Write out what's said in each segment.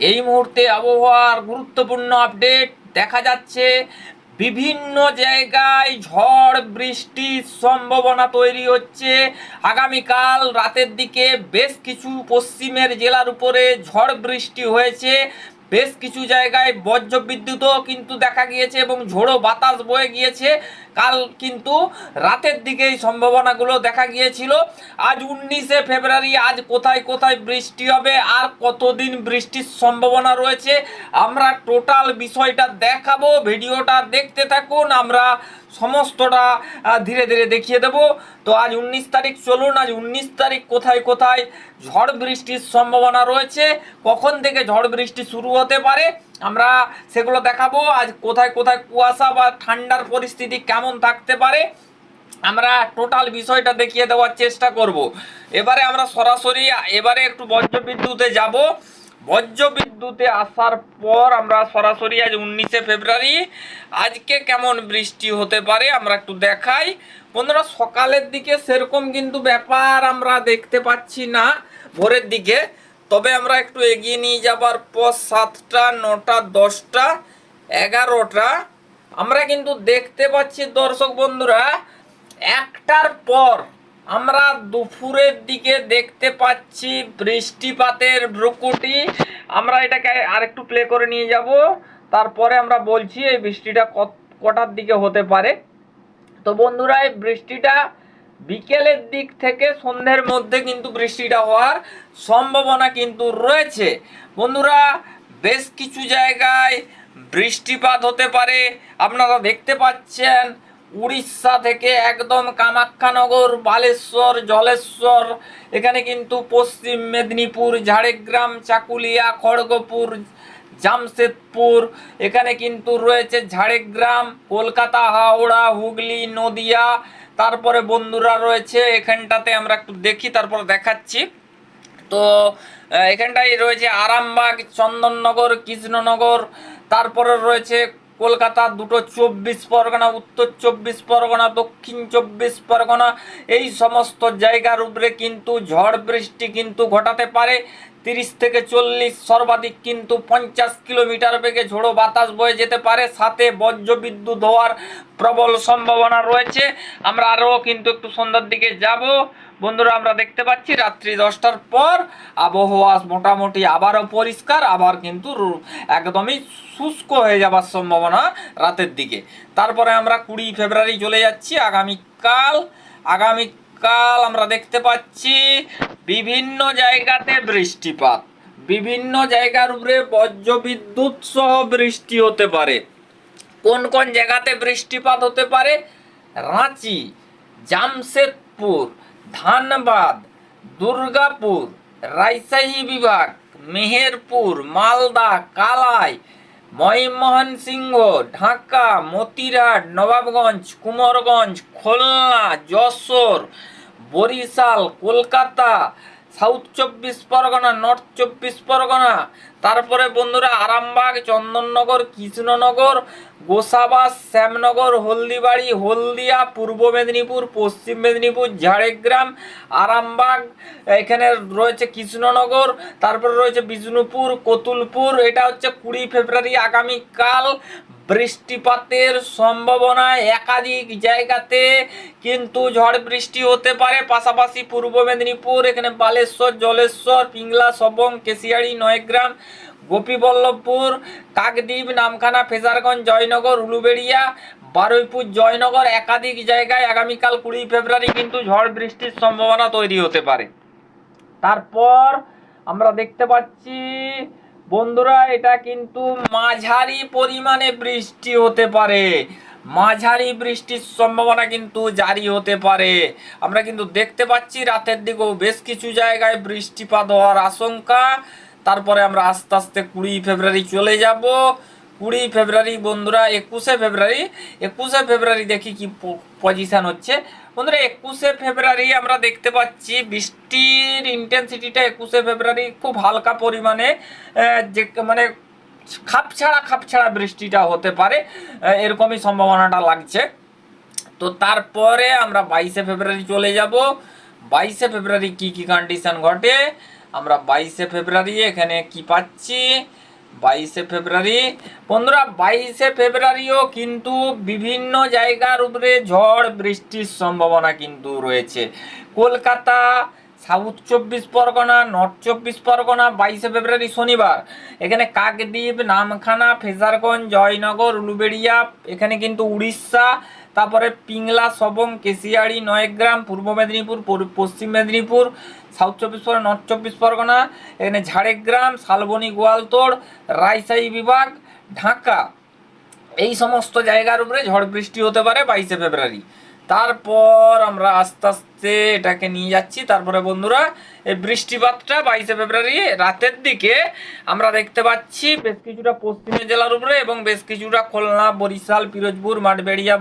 এই মুহূর্তে আবহাওয়ার গুরুত্বপূর্ণ আপডেট দেখা যাচ্ছে। বিভিন্ন জায়গায় ঝড় বৃষ্টির সম্ভাবনা তৈরি হচ্ছে। আগামীকাল রাতের দিকে বেশ কিছু পশ্চিমের জেলার উপরে ঝড় বৃষ্টি হয়েছে। বেশ কিছু জায়গায় বজ্র বিদ্যুৎও কিন্তু দেখা গিয়েছে এবং ঝোড়ো বাতাস বয়ে গিয়েছে। কাল কিন্তু রাতের দিকে এই সম্ভাবনাগুলো দেখা গিয়েছিল। আজ উনিশে ফেব্রুয়ারি, আজ কোথায় কোথায় বৃষ্টি হবে, আর কতদিন বৃষ্টির সম্ভাবনা রয়েছে, আমরা টোটাল বিষয়টা দেখাবো। ভিডিওটা দেখতে থাকুন, আমরা সমস্তটা ধীরে ধীরে দেখিয়ে দেব। তো আজ উনিশ তারিখ, চলুন, আজ উনিশ তারিখ কোথায় কোথায় ঝড় বৃষ্টির সম্ভাবনা রয়েছে, কখন থেকে ঝড় বৃষ্টি শুরু হতে পারে আমরা সেগুলো দেখাবো। আজ কোথায় কোথায় কুয়াশা বা ঠান্ডার পরিস্থিতি কেমন থাকতে পারে, আমরা টোটাল বিষয়টা দেখিয়ে দেওয়ার চেষ্টা করব। এবারে আমরা সরাসরি, এবারে একটু বজ্রবিদ্যুতে যাব। বজ্রবিদ্যুতে আসার পর আমরা সরাসরি আজ উনিশে ফেব্রুয়ারি, আজকে কেমন বৃষ্টি হতে পারে আমরা একটু দেখাই। বন্ধুরা, সকালের দিকে সেরকম কিন্তু ব্যাপার আমরা দেখতে পাচ্ছি না, ভোরের দিকে। তবে আমরা একটু এগিয়ে নিয়ে যাবার পর সাতটা, নটা, দশটা, এগারোটা, আমরা কিন্তু দেখতে পাচ্ছি দর্শক বন্ধুরা, একটার পর আমরা দুপুরের দিকে দেখতে পাচ্ছি বৃষ্টিপাতের ভ্রুকুটি। আমরা এটাকে আরেকটু প্লে করে নিয়ে যাব। তারপরে আমরা বলছি এই বৃষ্টিটা কটার দিকে হতে পারে। তো বন্ধুরা, এই বৃষ্টিটা বিকেলের দিক থেকে সন্ধ্যের মধ্যে কিন্তু বৃষ্টিটা হওয়ার সম্ভাবনা কিন্তু রয়েছে। বন্ধুরা, বেশ কিছু জায়গায় বৃষ্টিপাত হতে পারে। আপনারা দেখতে পাচ্ছেন উড়িষ্যা থেকে একদম কামাখ্যানগর, বালেশ্বর, জলেশ্বর, এখানে কিন্তু পশ্চিম মেদিনীপুর, ঝাড়গ্রাম, চাকুলিয়া, খড়গপুর, জামশেদপুর, এখানে কিন্তু রয়েছে ঝাড়গ্রাম, কলকাতা, হাওড়া, হুগলি, নদিয়া তারপরে বন্ধুরা রয়েছে, এখানটাতে আমরা একটু দেখি, তারপর দেখাচ্ছি। তো এখানটায় রয়েছে আরামবাগ, চন্দননগর, কৃষ্ণনগর, তারপরে রয়েছে কলকাতা, দুটো চব্বিশ পরগনা, উত্তর চব্বিশ পরগনা, দক্ষিণ চব্বিশ পরগনা। এই সমস্ত জায়গার উপরে কিন্তু ঝড় বৃষ্টি কিন্তু ঘটাতে পারে। তিরিশ থেকে চল্লিশ সর্বাধিক কিন্তু পঞ্চাশ কিলোমিটার বেগে ঝোড়ো বাতাস বয়ে যেতে পারে। সাথে বজ্র বিদ্যুৎ হওয়ার প্রবল সম্ভাবনা রয়েছে। আমরা আরও কিন্তু একটু সন্ধ্যার দিকে যাব। বন্ধুরা, আমরা দেখতে পাচ্ছি রাত্রি দশটার পর আবহাওয়া মোটামুটি আবারও পরিষ্কার, আবার কিন্তু একদমই শুষ্ক হয়ে যাবার সম্ভাবনা রাতের দিকে। তারপরে আমরা কুড়ি ফেব্রুয়ারি চলে যাচ্ছি। আগামীকাল আগামীকাল আমরা দেখতে পাচ্ছি বিভিন্ন জায়গাতে বৃষ্টিপাত। বিভিন্ন জায়গার উপরে বজ্রবিদ্যুৎ সহ বৃষ্টি হতে পারে। কোন কোন জায়গাতে বৃষ্টিপাত হতে পারে? রাঁচি, জামশেদপুর, ধানবাদ, দুর্গাপুর, রাজশাহী বিভাগ, মেহেরপুর, মালদা, কালাই ময়মোহন সিংহ ঢাকা, মতিরাট, নবাবগঞ্জ, কুমারগঞ্জ, খুলনা, যশোর বরিশাল, কলকাতা, সাউথ চব্বিশ পরগনা, নর্থ চব্বিশ পরগনা। তারপরে বন্ধুরা আরামবাগ, চন্দননগর, কৃষ্ণনগর, গোসাবাস, শ্যামনগর, হলদিবাড়ি, হলদিয়া, পূর্ব মেদিনীপুর, পশ্চিম মেদিনীপুর, ঝাড়গ্রাম, আরামবাগ, এখানে রয়েছে কৃষ্ণনগর, তারপরে রয়েছে বিষ্ণুপুর, কতুলপুর। এটা হচ্ছে কুড়ি ফেব্রুয়ারি আগামীকাল। বৃষ্টিপাতের সম্ভাবনা একাধিক জায়গাতে কিন্তু ঝড় বৃষ্টি হতে পারে। পাশাপাশি পূর্ব মেদিনীপুর, এখানে বালেশ্বর, জলেশ্বর, পিংলা, সবং, কেশিয়াড়ি, নয়গ্রাম, গোপীবল্লভপুর, কাকদ্বীপ, নামখানা, ফেজারগঞ্জ, জয়নগর, উলুবেড়িয়া, বারুইপুর, জয়নগর একাধিক জায়গায় আগামীকাল কুড়ি ফেব্রুয়ারি কিন্তু ঝড় বৃষ্টির সম্ভাবনা তৈরি হতে পারে। তারপর আমরা দেখতে পাচ্ছি বন্ধুরা, এটা কিন্তু মাঝারি পরিমাণে বৃষ্টি হতে পারে। মাঝারি বৃষ্টির সম্ভাবনা কিন্তু জারি হতে পারে। আমরা কিন্তু দেখতে পাচ্ছি রাতের দিকেও বেশ কিছু জায়গায় বৃষ্টিপাত হওয়ার আশঙ্কা। তারপরে আমরা আস্তে আস্তে কুড়ি ফেব্রুয়ারি চলে যাব। কুড়ি ফেব্রুয়ারি বন্ধুরা, একুশে ফেব্রুয়ারি। একুশে ফেব্রুয়ারি দেখি কি পজিশন হচ্ছে। বন্ধুরা, একুশে ফেব্রুয়ারি আমরা দেখতে পাচ্ছি বৃষ্টির ইন্টেন্সিটিটা একুশে ফেব্রুয়ারি খুব হালকা পরিমাণে যে মানে খাপ ছাড়া খাপ ছাড়া বৃষ্টিটা হতে পারে এরকমই সম্ভাবনাটা লাগছে। তো তারপরে আমরা বাইশে ফেব্রুয়ারি চলে যাব। বাইশে ফেব্রুয়ারি কি কি কন্ডিশন ঘটে? আমরা বাইশে ফেব্রুয়ারি এখানে কি পাচ্ছি? বাইশে ফেব্রুয়ারি। বন্ধুরা, বাইশে ফেব্রুয়ারিও কিন্তু বিভিন্ন জায়গার উপরে ঝড় বৃষ্টির সম্ভাবনা কিন্তু রয়েছে। কলকাতা, সাউথ চব্বিশ পরগনা, নর্থ চব্বিশ পরগনা, বাইশে ফেব্রুয়ারি শনিবার। এখানে কাকদ্বীপ, নামখানা, ফেজারগঞ্জ, জয়নগর, উলুবেড়িয়া, এখানে কিন্তু উড়িষ্যা তারপরে পিংলা, সবং কেশিয়াড়ি নয়গ্রাম, পূর্ব মেদিনীপুর পশ্চিম মেদিনীপুর, সাউথ চব্বিশ পরগনা, নর্থ চব্বিশ পরগনা, এখানে ঝাড়গ্রাম, শালবনী, গোয়ালতোড়, রাইসাই বিভাগ, ঢাকা। এই সমস্ত জায়গার উপরে ঝড় বৃষ্টি হতে পারে বাইশে ফেব্রুয়ারি। তারপর আমরা আস্তে আস্তে এটাকে নিয়ে যাচ্ছি। তারপরে বন্ধুরা, এই বৃষ্টিপাতটা বাইশে ফেব্রুয়ারি রাতের দিকে আমরা দেখতে পাচ্ছি বেশ কিছুটা পশ্চিমের জেলার উপরে এবং বেশ কিছুটা খুলনা, বরিশাল, পিরোজপুর, মাঠবেড়িয়া,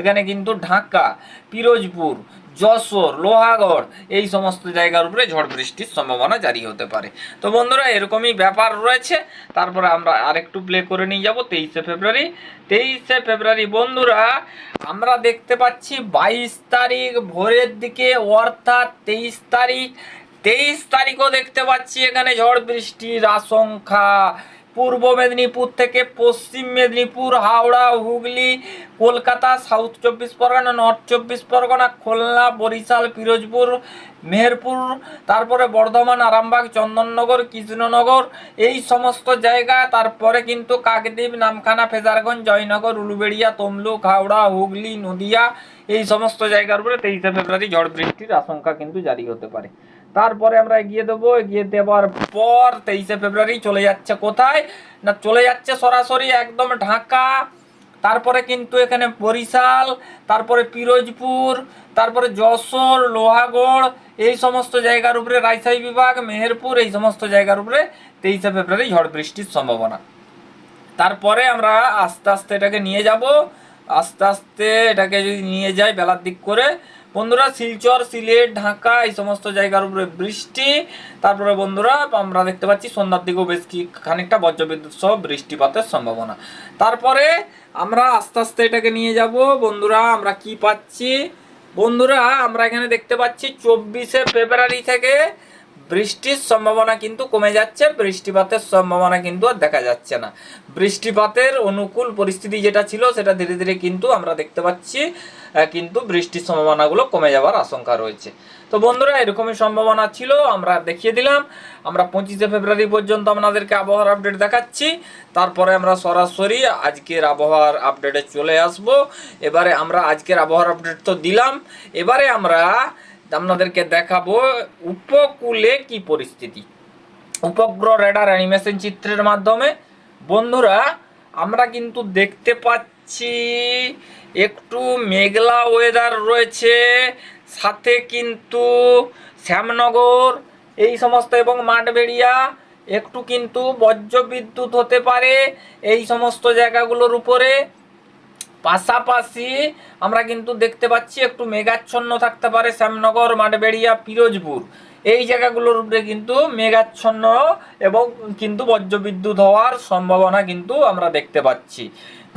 এখানে কিন্তু ঢাকা, পিরোজপুর। যশোর, লোহাগড়, এই সমস্ত জায়গার উপরে ঝড় বৃষ্টির সম্ভাবনা জারি হতে পারে। তো বন্ধুরা, এরকমই ব্যাপার রয়েছে। তারপরে আমরা আরেকটু প্লে করে নিয়ে যাব তেইশে ফেব্রুয়ারি। তেইশে ফেব্রুয়ারি, বন্ধুরা, আমরা দেখতে পাচ্ছি বাইশ তারিখ ভোরের দিকে, অর্থাৎ তেইশ তারিখ। তেইশ তারিখও দেখতে পাচ্ছি এখানে ঝড় বৃষ্টির আশঙ্কা। পূর্ব মেদিনীপুর থেকে পশ্চিম মেদিনীপুর, হাওড়া, হুগলি, কলকাতা সাউথ চব্বিশ পরগনা নর্থ চব্বিশ পরগনা, খুলনা, বরিশাল, পিরোজপুর, মেহেরপুর, তারপরে বর্ধমান, আরামবাগ, চন্দননগর, কৃষ্ণনগর, এই সমস্ত জায়গা। তারপরে কিন্তু কাকদ্বীপ, নামখানা, ফেজারগঞ্জ, জয়নগর, উলুবেড়িয়া, তমলুক, হাওড়া, হুগলি, নদিয়া, এই সমস্ত জায়গার উপরে তেইশে ফেব্রুয়ারি ঝড় বৃষ্টির আশঙ্কা কিন্তু জারি হতে পারে। তারপরে আমরা এগিয়ে দেবো, এগিয়ে দেওয়ার পর তেইশে ফেব্রুয়ারি চলে যাচ্ছে কোথায়? না, চলে যাচ্ছে সরাসরি একদম ঢাকা, তারপরে কিন্তু এখানে বরিশাল, তারপরে পিরোজপুর, তারপরে যশোর, লোহাগড়, এই সমস্ত জায়গার উপরে রাজশাহী বিভাগ, মেহেরপুর, এই সমস্ত জায়গার উপরে তেইশে ফেব্রুয়ারি ঝড় বৃষ্টির সম্ভাবনা। তারপরে আমরা আস্তে আস্তে এটাকে নিয়ে যাব, আস্তে আস্তে এটাকে যদি নিয়ে যাই বেলার দিক করে বন্ধুরা, শিলচর, সিলেট, ঢাকা, এই সমস্ত জায়গার উপরে বৃষ্টি। তারপরে বন্ধুরা, আমরা দেখতে পাচ্ছি সন্ধ্যার দিকেও বেশ কি খানিকটা বজ্রবিদ্যুৎ সহ বৃষ্টিপাতের সম্ভাবনা। তারপরে আমরা আস্তে আস্তে এটাকে নিয়ে যাব। বন্ধুরা, আমরা কি পাচ্ছি? বন্ধুরা, আমরা এখানে দেখতে পাচ্ছি চব্বিশে ফেব্রুয়ারি থেকে বৃষ্টির সম্ভাবনা কিন্তু কমে যাচ্ছে, বৃষ্টিপাতের সম্ভাবনা কিন্তু আর দেখা যাচ্ছে না। বৃষ্টিপাতের অনুকূল পরিস্থিতি যেটা ছিল, সেটা ধীরে ধীরে কিন্তু আমরা দেখতে পাচ্ছি কিন্তু বৃষ্টির সম্ভাবনাগুলো কমে যাওয়ার আশঙ্কা রয়েছে। তো বন্ধুরা, এরকমই সম্ভাবনা ছিল, আমরা দেখিয়ে দিলাম। আমরা পঁচিশে ফেব্রুয়ারি পর্যন্ত আপনাদেরকে আবহাওয়ার আপডেট দেখাচ্ছি। তারপরে আমরা সরাসরি আজকের আবহাওয়ার আপডেটে চলে আসব। এবারে আমরা আজকের আবহাওয়ার আপডেট তো দিলাম। এবারে আমরা আপনাদেরকে দেখাবো উপকূলে কি পরিস্থিতি। উপগ্রহ রেডার অ্যানিমেশন চিত্রের মাধ্যমে। বন্ধুরা, আমরা কিন্তু দেখতে পাচ্ছি একটু মেঘলা ওয়েদার রয়েছে, সাথে কিন্তু শ্যামনগর, এই সমস্ত এবং মাঠবেড়িয়া, একটু কিন্তু বজ্র বিদ্যুৎ হতে পারে এই সমস্ত জায়গাগুলোর উপরে। পাশাপাশি আমরা কিন্তু দেখতে পাচ্ছি একটু মেঘাচ্ছন্ন থাকতে পারে শ্যামনগর, মাঠবেড়িয়া পিরোজপুর এই জায়গাগুলোর উপরে কিন্তু মেঘাচ্ছন্ন এবং কিন্তু বজ্রবিদ্যুৎ হওয়ার সম্ভাবনা কিন্তু আমরা দেখতে পাচ্ছি।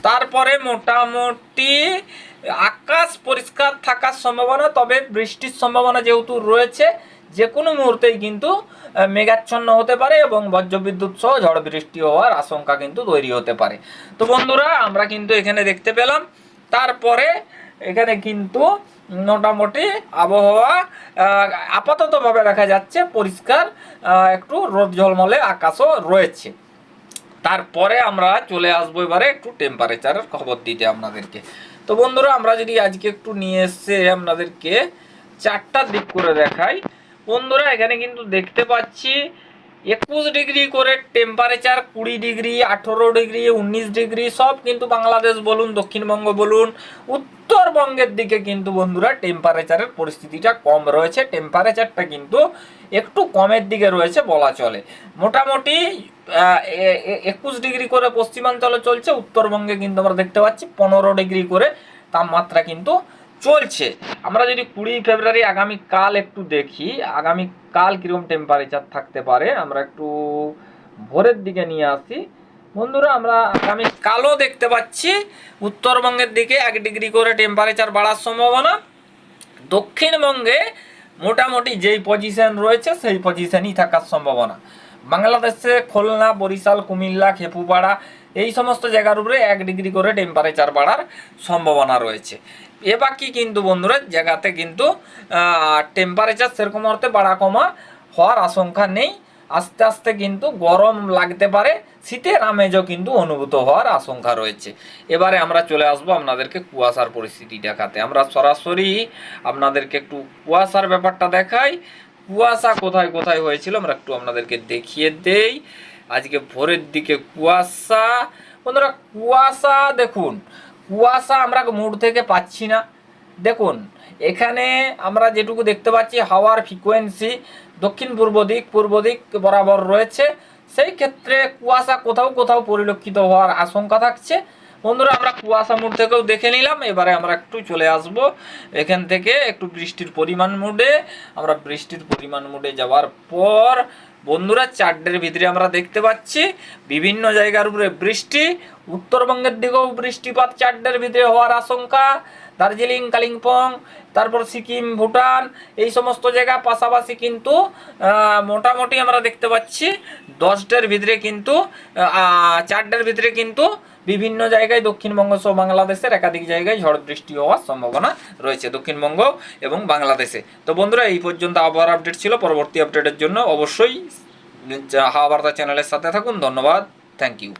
তারপরে মোটামুটি আকাশ পরিষ্কার থাকার সম্ভাবনা, তবে বৃষ্টির সম্ভাবনা যেহেতু রয়েছে যে কোনো মুহূর্তেই কিন্তু মেঘাচ্ছন্ন হতে পারে এবং বজ্রবিদ্যুৎ সহ ঝড় বৃষ্টি হওয়ার আশঙ্কা কিন্তু তৈরি হতে পারে। তো বন্ধুরা, আমরা কিন্তু এখানে দেখতে পেলাম, তারপরে এখানে কিন্তু মোটামুটি আবহাওয়া আপাততভাবে দেখা যাচ্ছে পরিষ্কার একটু রোদ ঝলমলে আকাশও রয়েছে। তারপরে আমরা চলে আসব এবারে একটু টেম্পারেচারের খবর দিতে আপনাদেরকে। তো বন্ধুরা, আমরা যদি আজকে একটু নিয়ে এসে আপনাদেরকে চারটার দিক করে দেখাই বন্ধুরা, এখানে কিন্তু দেখতে পাচ্ছি একুশ ডিগ্রি করে টেম্পারেচার কুড়ি ডিগ্রি, আঠেরো ডিগ্রি, উনিশ ডিগ্রি, সব কিন্তু বাংলাদেশ বলুন, দক্ষিণবঙ্গ বলুন, উত্তরবঙ্গের দিকে কিন্তু বন্ধুরা টেম্পারেচারের পরিস্থিতিটা কম রয়েছে। টেম্পারেচারটা কিন্তু একটু কমের দিকে রয়েছে বলা চলে। মোটামুটি একুশ ডিগ্রি করে পশ্চিমাঞ্চলে চলছে, উত্তরবঙ্গে কিন্তু আমরা দেখতে পাচ্ছি পনেরো ডিগ্রি করে তাপমাত্রা কিন্তু চলছে। আমরা যদি কুড়ি ফেব্রুয়ারি আগামী কাল একটু দেখি, আগামী কাল কীরকম টেম্পারেচার থাকতে পারে, আমরা একটু ভোরের দিকে নিয়ে আসি। বন্ধুরা, আমরা আগামী কালও দেখতে পাচ্ছি, উত্তরবঙ্গের দিকে এক ডিগ্রি করে টেম্পারেচার বাড়ার সম্ভাবনা। দক্ষিণবঙ্গে মোটামুটি যেই পজিশন রয়েছে, সেই পজিশনই থাকার সম্ভাবনা। বাংলাদেশে খুলনা, বরিশাল, কুমিল্লা, খেপুপাড়া, এই সমস্ত জায়গার উপরে এক ডিগ্রি করে টেম্পারেচার বাড়ার সম্ভাবনা রয়েছে। এ বাকি কিন্তু বন্ধুরা জায়গাতে কিন্তু টেম্পারেচার সেরকম অর্থে বাড়া কমা হওয়ার আশঙ্কা নেই। আস্তে আস্তে কিন্তু গরম লাগতে পারে, শীতের আমেজও কিন্তু অনুভূত হওয়ার আশঙ্কা রয়েছে। এবারে আমরা চলে আসব আপনাদেরকে কুয়াশার পরিস্থিতি দেখাতে। আমরা সরাসরি আপনাদেরকে একটু কুয়াশার ব্যাপারটা দেখাই। কুয়াশা কোথায় কোথায় হয়েছিল আমরা একটু আপনাদেরকে দেখিয়ে দেই। আজকে ভোরের দিকে কুয়াশা। বন্ধুরা কুয়াশা দেখুন কুয়াশা আমরা মুড থেকে পাচ্ছি না। দেখুন, এখানে আমরা যেটুকু দেখতে পাচ্ছি, হাওয়ার ফ্রিকোয়েন্সি দক্ষিণ পূর্ব দিক পূর্ব দিক বরাবর রয়েছে। সেই ক্ষেত্রে কুয়াশা কোথাও কোথাও পরিলক্ষিত হওয়ার আশঙ্কা থাকছে। বন্ধুরা, আমরা কুয়াশা মুড থেকেও দেখে নিলাম। এবারে আমরা একটু চলে আসব। এখান থেকে একটু বৃষ্টির পরিমাণ মুডে, আমরা বৃষ্টির পরিমাণ মুডে যাওয়ার পর বন্ধুরা, চারটের ভিতরে আমরা দেখতে পাচ্ছি বিভিন্ন জায়গার উপরে বৃষ্টি, উত্তরবঙ্গের দিকেও বৃষ্টিপাত চারটের ভিতরে হওয়ার আশঙ্কা। দার্জিলিং, কালিম্পং, তারপর সিকিম, ভুটান, এই সমস্ত জায়গা পাশাপাশি কিন্তু মোটামুটি আমরা দেখতে পাচ্ছি দশটার ভিতরে কিন্তু চারটার ভিতরে কিন্তু বিভিন্ন জায়গায় দক্ষিণবঙ্গ সহ বাংলাদেশের একাধিক জায়গায় ঝড় বৃষ্টি হওয়ার সম্ভাবনা রয়েছে দক্ষিণবঙ্গ এবং বাংলাদেশে। তো বন্ধুরা, এই পর্যন্ত আবহাওয়ার আপডেট ছিল। পরবর্তী আপডেটের জন্য অবশ্যই হাওয়া বার্তা চ্যানেলের সাথে থাকুন। ধন্যবাদ। Thank you